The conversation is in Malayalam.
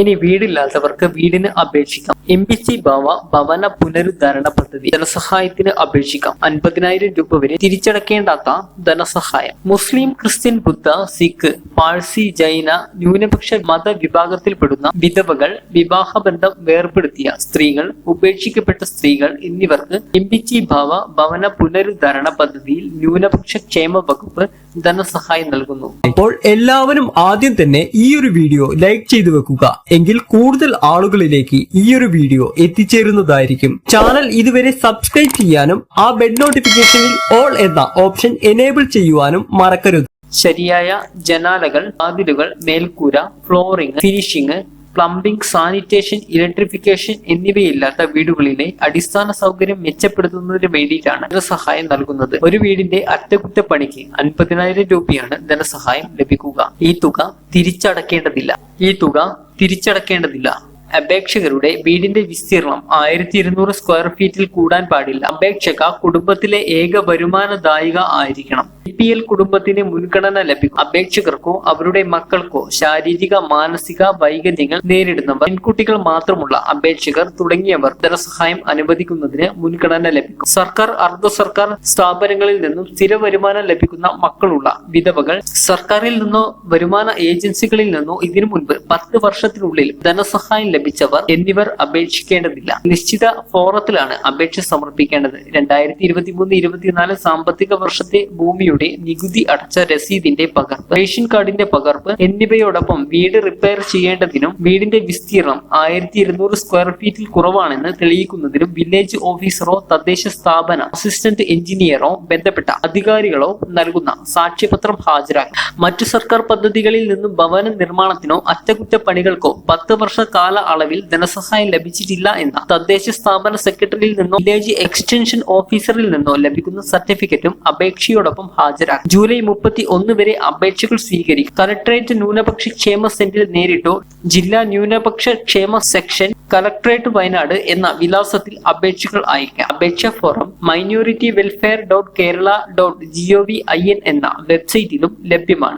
ഇനി വീടില്ലാത്തവർക്ക് വീടിന് അപേക്ഷിക്കാം. എം പി സി ഭവ ഭവന പുനരുദ്ധാരണ പദ്ധതി ധനസഹായത്തിന് അപേക്ഷിക്കാം. അൻപതിനായിരം രൂപ വരെ തിരിച്ചടക്കേണ്ടാത്ത ധനസഹായം. മുസ്ലിം ക്രിസ്ത്യൻ ബുദ്ധ സിഖ് പാഴ്സി ജൈന ന്യൂനപക്ഷ മത വിഭാഗത്തിൽപ്പെടുന്ന വിധവകൾ വിവാഹബന്ധം വേർപെടുത്തിയ സ്ത്രീകൾ ഉപേക്ഷിക്കപ്പെട്ട സ്ത്രീകൾ എന്നിവർക്ക് എം പി സി ഭവ ഭവന പുനരുദ്ധാരണ പദ്ധതിയിൽ ന്യൂനപക്ഷ ക്ഷേമ വകുപ്പ് ധനസഹായം നൽകുന്നു. അപ്പോൾ എല്ലാവരും ആദ്യം തന്നെ ഈ ഒരു വീഡിയോ ലൈക്ക് ചെയ്തു വെക്കുക. എങ്കിൽ കൂടുതൽ ആളുകളിലേക്ക് ഈ ഒരു വീഡിയോ എത്തിച്ചേരുന്നതായിരിക്കും. ചാനൽ ഇതുവരെ സബ്സ്ക്രൈബ് ചെയ്യാനും ആ ബെഡ് നോട്ടിഫിക്കേഷനിൽ ഓൾ എന്ന ഓപ്ഷൻ എനേബിൾ ചെയ്യുവാനും മറക്കരുത്. ശരിയായ ജനാലകൾ വാതിലുകൾ മേൽക്കൂര flooring finishing plumbing sanitation electrification എന്നിവയില്ലാത്ത വീടുകളിലെ അടിസ്ഥാന സൗകര്യം മെച്ചപ്പെടുത്തുന്നതിന് വേണ്ടിയിട്ടാണ് ധനസഹായം നൽകുന്നത്. ഒരു വീടിന്റെ അറ്റകുറ്റപ്പണിക്ക് അൻപതിനായിരം രൂപയാണ് ധനസഹായം ലഭിക്കുക. ഈ തുക തിരിച്ചടക്കേണ്ടതില്ല. ഈ തുക തിരിച്ചടക്കേണ്ടതില്ല. അപേക്ഷകരുടെ വീടിന്റെ വിസ്തീർണം ആയിരത്തി ഇരുന്നൂറ് സ്ക്വയർ ഫീറ്റിൽ കൂടാൻ പാടില്ല. അപേക്ഷക കുടുംബത്തിലെ ഏക വരുമാനദായിക ആയിരിക്കണം. ബി പി എൽ കുടുംബത്തിന് മുൻഗണന ലഭിക്കും. അപേക്ഷകർക്കോ അവരുടെ മക്കൾക്കോ ശാരീരിക മാനസിക വൈകല്യങ്ങൾ നേരിടുന്നവർ പെൺകുട്ടികൾ മാത്രമുള്ള അപേക്ഷകർ തുടങ്ങിയവർ ധനസഹായം അനുവദിക്കുന്നതിന് മുൻഗണന ലഭിക്കും. സർക്കാർ അർദ്ധ സർക്കാർ സ്ഥാപനങ്ങളിൽ നിന്നും സ്ഥിര വരുമാനം ലഭിക്കുന്ന മക്കളുള്ള വിധവകൾ സർക്കാരിൽ നിന്നോ വരുമാന ഏജൻസികളിൽ നിന്നോ ഇതിനു മുൻപ് പത്ത് വർഷത്തിനുള്ളിൽ ധനസഹായം ലഭിച്ചവർ എന്നിവർ അപേക്ഷിക്കേണ്ടതില്ല. നിശ്ചിത ഫോറത്തിലാണ് അപേക്ഷ സമർപ്പിക്കേണ്ടത്. രണ്ടായിരത്തി ഇരുപത്തി മൂന്ന് ഇരുപത്തിനാല് സാമ്പത്തിക വർഷത്തെ ഭൂമിയുടെ നികുതി അടച്ച രസീതിന്റെ പകർപ്പ് റേഷൻ കാർഡിന്റെ പകർപ്പ് എന്നിവയോടൊപ്പം വീട് റിപ്പയർ ചെയ്യേണ്ടതിനും വീടിന്റെ വിസ്തീർണം ആയിരത്തി ഇരുന്നൂറ് സ്ക്വയർ ഫീറ്റിൽ കുറവാണെന്ന് തെളിയിക്കുന്നതിനും വില്ലേജ് ഓഫീസറോ തദ്ദേശ സ്ഥാപന അസിസ്റ്റന്റ് എഞ്ചിനീയറോ ബന്ധപ്പെട്ട അധികാരികളോ നൽകുന്ന സാക്ഷ്യപത്രം ഹാജരാക്കി. മറ്റു സർക്കാർ പദ്ധതികളിൽ നിന്നും ഭവന നിർമ്മാണത്തിനോ അറ്റകുറ്റപ്പണികൾക്കോ പത്ത് വർഷ കാല അളവിൽ ധനസഹായം ലഭിച്ചിട്ടില്ല എന്ന. തദ്ദേശ സ്ഥാപന സെക്രട്ടറിയിൽ നിന്നോ വില്ലേജ് എക്സ്റ്റൻഷൻ ഓഫീസറിൽ നിന്നോ ലഭിക്കുന്ന സർട്ടിഫിക്കറ്റും അപേക്ഷയോടൊപ്പം ഹാജരാക്കും. ജൂലൈ മുപ്പത്തി ഒന്ന് വരെ അപേക്ഷകൾ സ്വീകരിക്കും. കലക്ടറേറ്റ് ന്യൂനപക്ഷ ക്ഷേമ സെന്ററിൽ നേരിട്ടോ? ജില്ലാ ന്യൂനപക്ഷ ക്ഷേമ സെക്ഷൻ കലക്ടറേറ്റ് വയനാട് എന്ന വിലാസത്തിൽ അപേക്ഷകൾ അയക്കാം അപേക്ഷാ form minority welfare dot Kerala dot G O V I N എന്ന വെബ്സൈറ്റിലും ലഭ്യമാണ്.